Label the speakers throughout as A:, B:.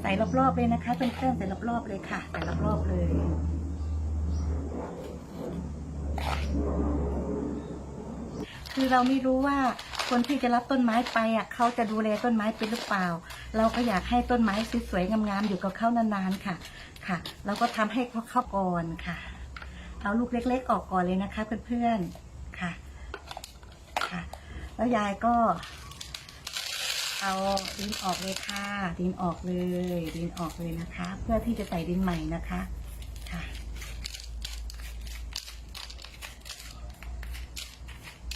A: ใส่รอบๆเลยนะคะเป็นเครื่องใส่รอบๆเลยค่ะ ใส่รอบๆเลยคือเราไม่รู้ว่าคนที่จะรับต้นไม้ไปอะเขาจะดูแลต้นไม้เป็นหรือเปล่า เราก็อยากให้ต้นไม้สวยๆงามๆอยู่กับเขานานๆค่ะ ค่ะ เราก็ทำให้เขาเข้าก่อนค่ะ เอาลูกเล็ก ๆ ออกก่อนเลยนะคะ เพื่อนๆค่ะ ค่ะ แล้วยายก็ เอาดินออกเลยค่ะ ดินออกเลย ดินออกเลยนะคะ เพื่อที่จะใส่ดินใหม่นะคะค่ะ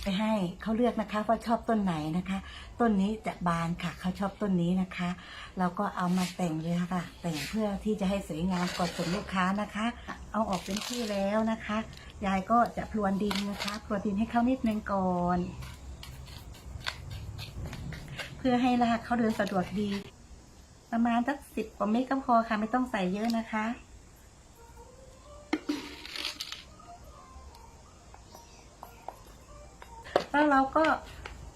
A: ไปให้เขาเลือกนะคะว่าชอบต้นไหนนะคะ ต้นนี้จะบานค่ะเขาชอบต้นนี้นะคะ เราก็เอามาแต่งเลยค่ะ แต่งเพื่อที่จะให้สวยงามก่อนส่งลูกค้านะคะ เอาออกเป็นที่แล้วนะคะ ยายก็จะพรวนดินนะคะ พรวนดินให้เขานิดนึงก่อน เพื่อให้รากเขาเดินสะดวกดี ประมาณสักสิบกว่าเมตรก็พอค่ะ ไม่ต้องใส่เยอะนะคะแล้วเราก็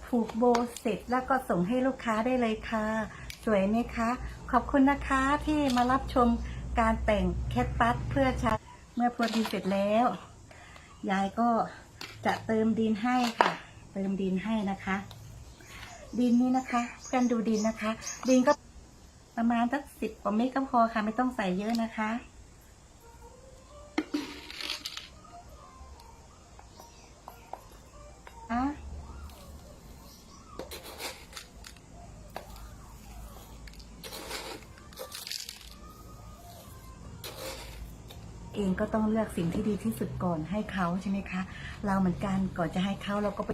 A: ผูกโบเสร็จแล้วก็ส่งให้ลูกค้าได้เลยค่ะ สวยไหมคะ ขอบคุณนะคะที่มารับชมการแต่งแคทตัสเพื่อใช้เมื่อพรวนดินเสร็จแล้ว ยายก็จะเติมดินให้ค่ะ เติมดินให้นะคะ ดินนี้นะคะเพื่อนดูดินนะคะ ดินก็ประมาณสักสิบกว่าเมตรก็พอค่ะ ไม่ต้องใส่เยอะนะคะอะเองก็ต้องเลือกสิ่งที่ดีที่สุดก่อนให้เขาใช่ไหมคะ เราเหมือนกันก่อนจะให้เขาเราก็ไป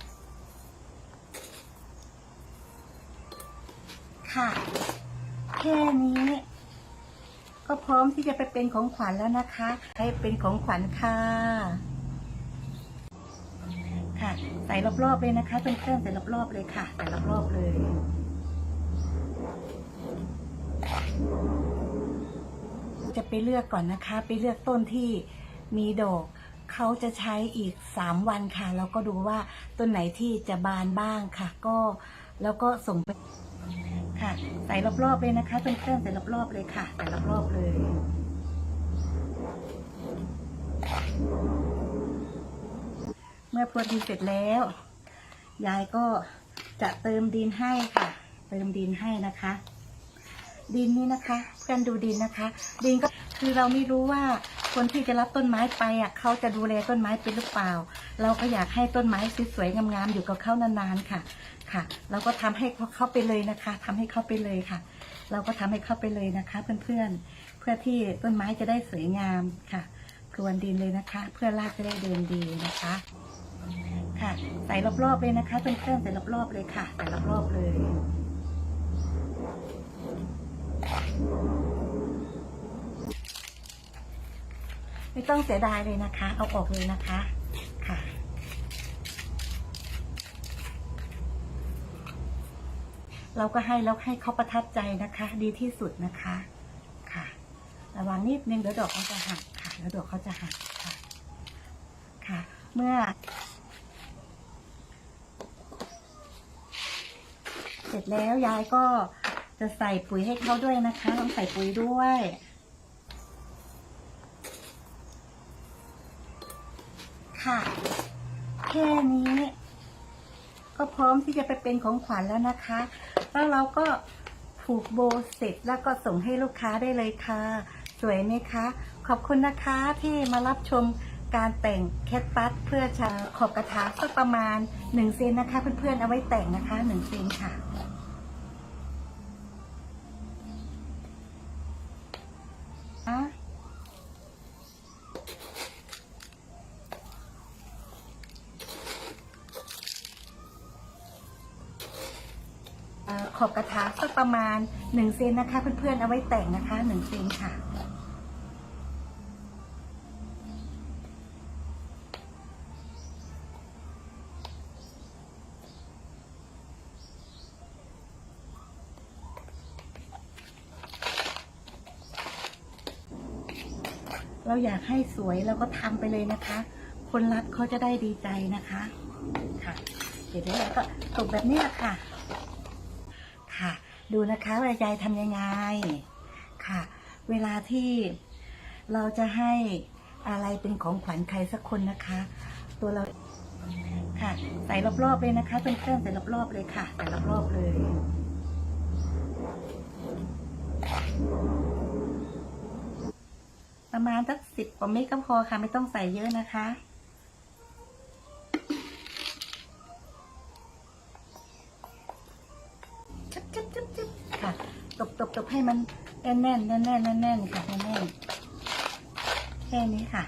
A: ค่ะ แค่นี้ ก็พร้อมที่จะไปเป็นของขวัญแล้วนะคะ ให้เป็นของขวัญค่ะ ค่ะ ใส่รอบๆเลยนะคะเป็นเครื่องใส่รอบๆเลยค่ะ ใส่รอบๆเลยจะไปเลือกก่อนนะคะ ไปเลือกต้นที่มีดอกเขาจะใช้อีกสามวันค่ะ แล้วก็ดูว่าต้นไหนที่จะบานบ้างค่ะ ก็แล้วก็ส่งไป ค่ะ ใส่รอบๆเลยนะคะเป็นเครื่องใส่รอบๆเลยค่ะ ใส่รอบๆเลยเมื่อพรวนดินเสร็จแล้ว ยายก็จะเติมดินให้ค่ะ เติมดินให้นะคะ ดินนี้นะคะเพื่อนดูดินนะคะ ดินก็คือเราไม่รู้ว่าคนที่จะรับต้นไม้ไปอะเขาจะดูแลต้นไม้เป็นหรือเปล่า เราก็อยากให้ต้นไม้สวยๆงามๆอยู่กับเขานานๆค่ะ ค่ะ เราก็ทำให้เขาไปเลยนะคะทำให้เขาไปเลยค่ะ เราก็ทำให้เขาไปเลยนะคะ เพื่อนๆ เพื่อที่ต้นไม้จะได้สวยงามค่ะพรวนดินเลยนะคะ เพื่อรากจะได้เดินดีนะคะ ค่ะใส่รอบๆเลยนะคะเป็นเครื่องใส่รอบๆเลยค่ะใส่รอบๆเลยไม่ต้องเสียดายเลยนะคะ เอาออกเลยนะคะ ค่ะ เราก็ให้แล้วให้เขาประทับใจนะคะ ดีที่สุดนะคะค่ะ ระวังนิดนึงเดี๋ยวดอกเขาจะหักค่ะแล้วดอกเขาจะหักค่ะค่ะ เมื่อ เสร็จแล้วยายก็จะใส่ปุ๋ยให้เขาด้วยนะคะต้องใส่ปุ๋ยด้วยค่ะแค่นี้ ก็พร้อมที่จะไปเป็นของขวัญแล้วนะคะ แล้วเราก็ผูกโบเสร็จแล้วก็ส่งให้ลูกค้าได้เลยค่ะ สวยไหมคะ ขอบคุณนะคะที่มารับชมการแต่งแคทปัสเพื่อจะขอบกระถางสักประมาณ1เซนนะคะ เพื่อนๆเอาไว้แต่งนะคะ1เซนค่ะ อ่อขอบกระถางสักประมาณ1เซนนะคะ เพื่อนๆเอาไว้แต่งนะคะ1เซนค่ะเราอยากให้สวยเราก็ทำไปเลยนะคะ คนรับเขาจะได้ดีใจนะคะ ค่ะเสร็จแล้วเราก็ตกแบบนี้ค่ะ ดูนะคะว่ายายทำยังไงค่ะ เวลาที่เราจะให้อะไรเป็นของขวัญใครสักคนนะคะ ตัวเราค่ะใส่รอบๆเลยนะคะเพื่อนๆใส่รอบๆเลยค่ะใส่รอบๆเลยประมาณสักสิบกว่าเม็ดก็พอค่ะ ไม่ต้องใส่เยอะนะคะ จับจับจับจับค่ะ ตบตบให้มันแน่นแน่นแน่นแน่นแน่นแน่นค่ะแน่นแน่นแค่นี้ค่ะ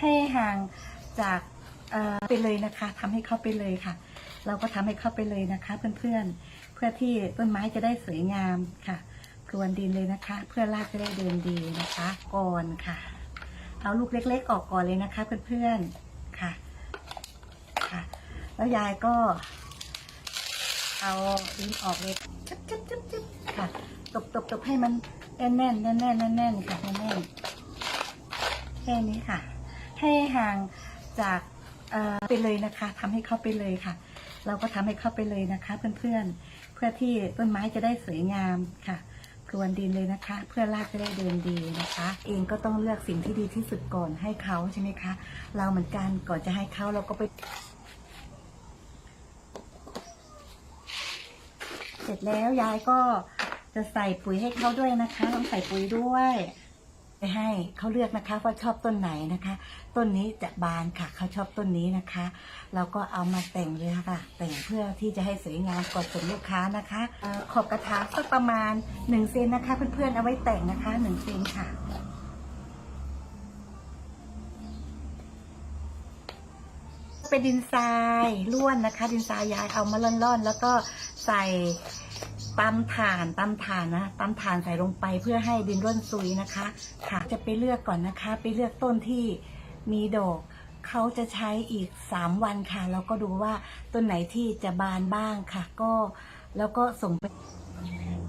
A: ให้ห่างจากเอ่อไปเลยนะคะทำให้เข้าไปเลยค่ะ เราก็ทำให้เข้าไปเลยนะคะ เพื่อนๆเพื่อที่ต้นไม้จะได้สวยงามค่ะพรวนดินเลยนะคะ เพื่อรากจะได้เดินดีนะคะก่อนค่ะ เอาลูกเล็ก ๆ ออกก่อนเลยนะคะ เพื่อนๆค่ะค่ะ แล้วยายก็ เอาดินออกเลยจับจับจับจับค่ะ ตบตบตบให้มันแน่นแน่นแน่นแน่นแน่นแน่นค่ะแน่นแน่นแค่นี้ค่ะ ให้ห่างจากไปเลยนะคะทำให้เข้าไปเลยค่ะ เราก็ทำให้เข้าไปเลยนะคะ เพื่อนๆเพื่อที่ต้นไม้จะได้สวยงามค่ะพรวนดินเลยนะคะ เพื่อรากจะได้เดินดีนะคะ เองก็ต้องเลือกสิ่งที่ดีที่สุดก่อนให้เขาใช่ไหมคะ เราเหมือนกันก่อนจะให้เขาเราก็ไป เสร็จแล้วยายก็ จะใส่ปุ๋ยให้เขาด้วยนะคะต้องใส่ปุ๋ยด้วยไปให้เขาเลือกนะคะว่าชอบต้นไหนนะคะ ต้นนี้จะบานค่ะเขาชอบต้นนี้นะคะ เราก็เอามาแต่งเลยค่ะ แต่งเพื่อที่จะให้สวยงามก่อนส่งลูกค้านะคะออขอบกระถางสักประมาณ1เซนนะคะ เพื่อนๆเอาไว้แต่งนะคะ1เซนค่ะเป็นดินทรายล้วนนะคะ ดินทรายยายเอามาล่อนๆ แล้วก็ใส่ ตำถ่านตำถ่านนะตำถ่านใส่ลงไปเพื่อให้ดินร่วนซุยนะคะค่ะจะไปเลือกก่อนนะคะ ไปเลือกต้นที่มีดอกเขาจะใช้อีกสามวันค่ะ แล้วก็ดูว่าต้นไหนที่จะบานบ้างค่ะ ก็แล้วก็ส่งไป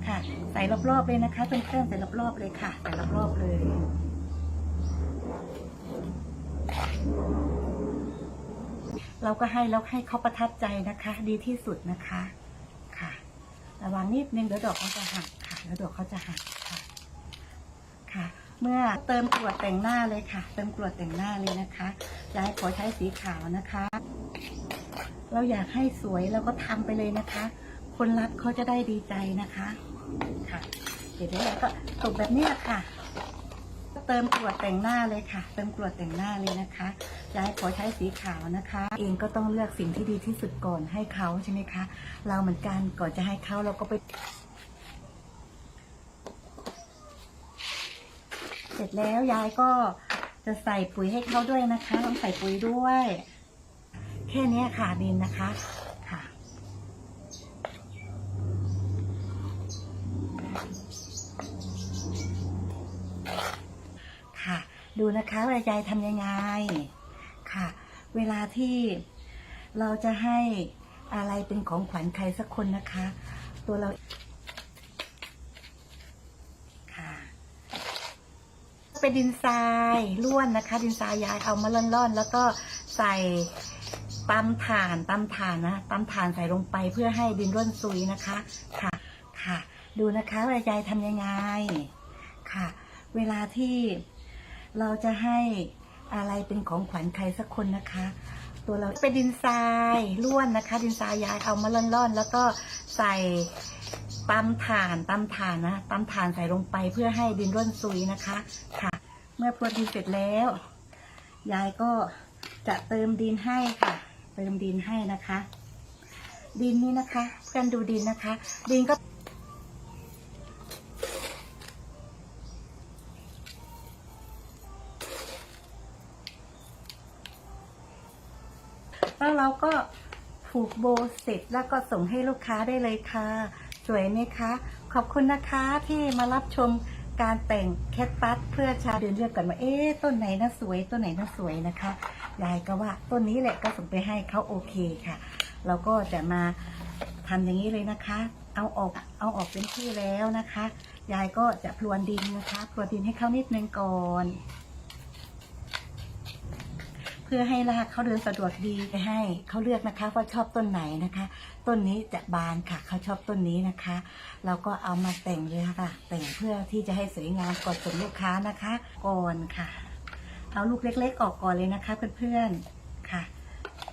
A: ค่ะ ใส่รอบๆเลยนะคะเพื่อนๆใส่รอบๆเลยค่ะ ใส่รอบๆเลยเราก็ให้แล้วให้เขาประทับใจนะคะ ดีที่สุดนะคะ ระวังนิดนึงเดี๋ยวดอกเขาจะหักค่ะแล้วดอกเขาจะหักค่ะค่ะ เมื่อเติมกรวดแต่งหน้าเลยค่ะ เติมกรวดแต่งหน้าเลยนะคะยายขอใช้สีขาวนะคะ เราอยากให้สวยเราก็ทำไปเลยนะคะ คนรับเขาจะได้ดีใจนะคะค่ะเสร็จแล้วก็ตกแบบนี้ค่ะ เติมกรวดแต่งหน้าเลยค่ะ เติมกรวดแต่งหน้าเลยนะคะ ยายขอใช้สีขาวนะคะ เองก็ต้องเลือกสิ่งที่ดีที่สุดก่อนให้เขาใช่ไหมคะ เราเหมือนกันก่อนจะให้เขาเราก็ไป เสร็จแล้วยายก็จะใส่ปุ๋ยให้เขาด้วยนะคะต้องใส่ปุ๋ยด้วย แค่นี้ค่ะดินนะคะค่ะ ค่ะ ดูนะคะว่ายายทำยังไง ค่ะ เวลาที่เราจะให้อะไรเป็นของขวัญใครสักคนนะคะ ตัวเราค่ะ เป็นดินทรายล้วนนะคะ ดินทรายยายเอามาล่อนๆ แล้วก็ใส่ตำถ่านตำถ่านนะตำถ่านใส่ลงไปเพื่อให้ดินร่วนซุยนะคะค่ะค่ะ ดูนะคะว่ายายทำยังไงค่ะ เวลาที่เราจะให้ อะไรเป็นของขวัญใครสักคนนะคะ ตัวเราเป็นดินทรายล้วนนะคะ ดินทรายยายเอามาล่อนๆ แล้วก็ใส่ตำถ่านตำถ่านนะตำถ่านใส่ลงไปเพื่อให้ดินร่วนซุยนะคะค่ะ เมื่อพรวนดินเสร็จแล้ว ยายก็จะเติมดินให้ค่ะ เติมดินให้นะคะ ดินนี้นะคะเพื่อนดูดินนะคะ ดินก็ กโบเสร็จแล้วก็ส่งให้ลูกค้าได้เลยค่ะ สวยไหมคะ ขอบคุณนะคะที่มารับชมการแต่งแคทตัสเพื่อชาเดินเลือกกันว่าเอ๊ะต้นไหนน่าสวยต้นไหนน่าสวยนะคะยายก็ว่าต้นนี้แหละก็ส่งไปให้เขาโอเคค่ะ เราก็จะมาทำอย่างนี้เลยนะคะ เอาออกเอาออกเป็นที่แล้วนะคะ ยายก็จะพรวนดินนะคะ พรวนดินให้เขานิดนึงก่อน เพื่อให้รากเขาเดินสะดวกดีไปให้เขาเลือกนะคะว่าชอบต้นไหนนะคะ ต้นนี้จะบานค่ะเขาชอบต้นนี้นะคะ เราก็เอามาแต่งเลยค่ะ แต่งเพื่อที่จะให้สวยงามก่อนส่งลูกค้านะคะก่อนค่ะ เอาลูกเล็ก ๆ ออกก่อนเลยนะคะเพื่อนๆ